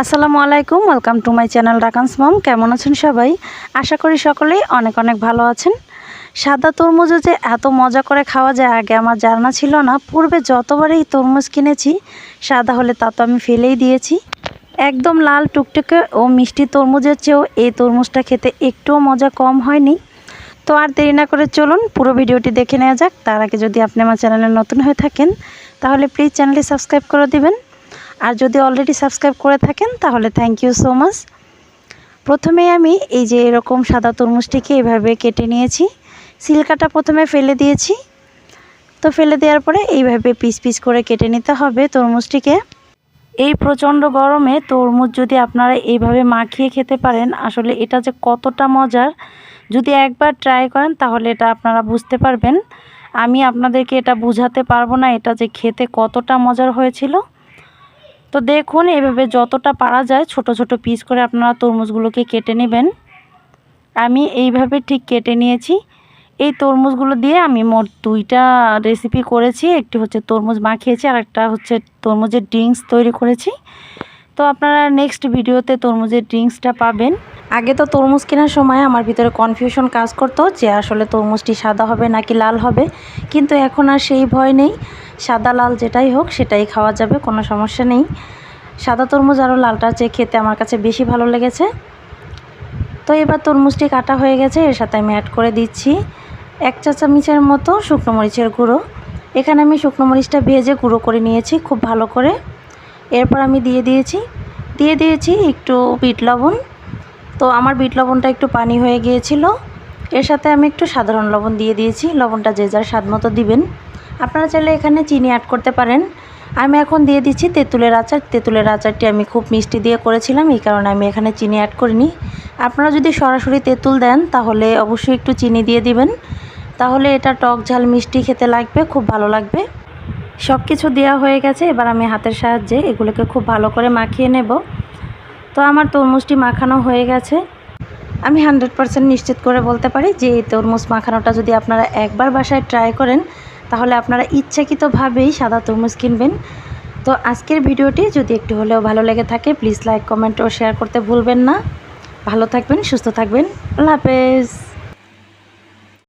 আসসালামু আলাইকুম welcome to my channel Rakan's mom কেমন আছেন সবাই? আশা করি সকলেই অনেক অনেক ভালো আছেন। সাদা তরমুজও যে এত মজা করে খাওয়া যায়, আগে আমার জানা ছিল না। পূর্বে যতবারই তরমুজ কিনেছি, সাদা হলে তা তো আমি ফেলেই দিয়েছি। একদম লাল টুকটুকে ও মিষ্টি তরমুজের চেয়েও এই তরমুজটা খেতে একটুও মজা কম হয়নি। তো আর দেরি না করে চলুন, পুরো ভিডিওটি দেখে নেওয়া যাক। তার আগে যদি আপনি আমার চ্যানেলে নতুন হয়ে থাকেন, তাহলে প্লিজ চ্যানেলটি সাবস্ক্রাইব করে দিবেন। আর যদি অলরেডি সাবস্ক্রাইব করে থাকেন, তাহলে থ্যাংক ইউ সো মাচ প্রথমে আমি এই যে এরকম সাদা তরমুজটিকে এভাবে কেটে নিয়েছি। সিলকাটা প্রথমে ফেলে দিয়েছি। তো ফেলে দেওয়ার পরে এইভাবে পিস পিস করে কেটে নিতে হবে তরমুজটিকে। এই প্রচণ্ড গরমে তরমুজ যদি আপনারা এইভাবে মাখিয়ে খেতে পারেন, আসলে এটা যে কতটা মজার। যদি একবার ট্রাই করেন, তাহলে এটা আপনারা বুঝতে পারবেন। আমি আপনাদেরকে এটা বুঝাতে পারব না, এটা যে খেতে কতটা মজার হয়েছিল। তো দেখুন, এভাবে যতটা পারা যায় ছোট ছোট পিস করে আপনারা তরমুজগুলোকে কেটে নেবেন। আমি এইভাবে ঠিক কেটে নিয়েছি। এই তরমুজগুলো দিয়ে আমি মোট দুইটা রেসিপি করেছি। একটি হচ্ছে তরমুজ মাখিয়েছি আর একটা হচ্ছে তরমুজের ড্রিঙ্কস তৈরি করেছি। তো আপনারা নেক্সট ভিডিওতে তরমুজের ড্রিঙ্কসটা পাবেন। আগে তো তরমুজ কেনার সময় আমার ভিতরে কনফিউশন কাজ করতো যে আসলে তরমুজটি সাদা হবে নাকি লাল হবে। কিন্তু এখন আর সেই ভয় নেই। সাদা লাল যেটাই হোক সেটাই খাওয়া যাবে, কোনো সমস্যা নেই। সাদা তরমুজ আরও লালটা চেয়ে খেতে আমার কাছে বেশি ভালো লেগেছে। তো এবার তরমুজটি কাটা হয়ে গেছে, এর সাথে আমি অ্যাড করে দিচ্ছি এক চা চামচের মতো শুকনো মরিচের গুঁড়ো। এখানে আমি শুকনো মরিচটা ভেজে গুঁড়ো করে নিয়েছি খুব ভালো করে। এরপর আমি দিয়ে দিয়েছি দিয়ে দিয়েছি একটু বিট লবণ। তো আমার বিট লবণটা একটু পানি হয়ে গিয়েছিল। এর সাথে আমি একটু সাধারণ লবণ দিয়ে দিয়েছি, লবণটা যে যার স্বাদ মতো দিবেন। আপনারা চাইলে এখানে চিনি অ্যাড করতে পারেন। আমি এখন দিয়ে দিচ্ছি তেঁতুলের আচার। তেঁতুলের আচারটি আমি খুব মিষ্টি দিয়ে করেছিলাম, এই কারণে আমি এখানে চিনি অ্যাড করিনি। আপনারা যদি সরাসরি তেঁতুল দেন, তাহলে অবশ্যই একটু চিনি দিয়ে দিবেন। তাহলে এটা টক ঝাল মিষ্টি খেতে লাগবে, খুব ভালো লাগবে। সব কিছু দেওয়া হয়ে গেছে, এবার আমি হাতের সাহায্যে এগুলোকে খুব ভালো করে মাখিয়ে নেব। তো আমার তরমুজটি মাখানো হয়ে গেছে। আমি হান্ড্রেড পারসেন্ট নিশ্চিত করে বলতে পারি যে এই তরমুজ মাখানোটা যদি আপনারা একবার বাসায় ট্রাই করেন তাহলে আপনারা ইচ্ছাকৃতভাবেই সাদা তরমুজ কিনবেন। তো আজকের ভিডিওটি যদি একটু হলেও ভালো লেগে থাকে প্লিজ লাইক কমেন্ট ও শেয়ার করতে ভুলবেন না। ভালো থাকবেন, সুস্থ থাকবেন। আল্লাহ হাফেজ।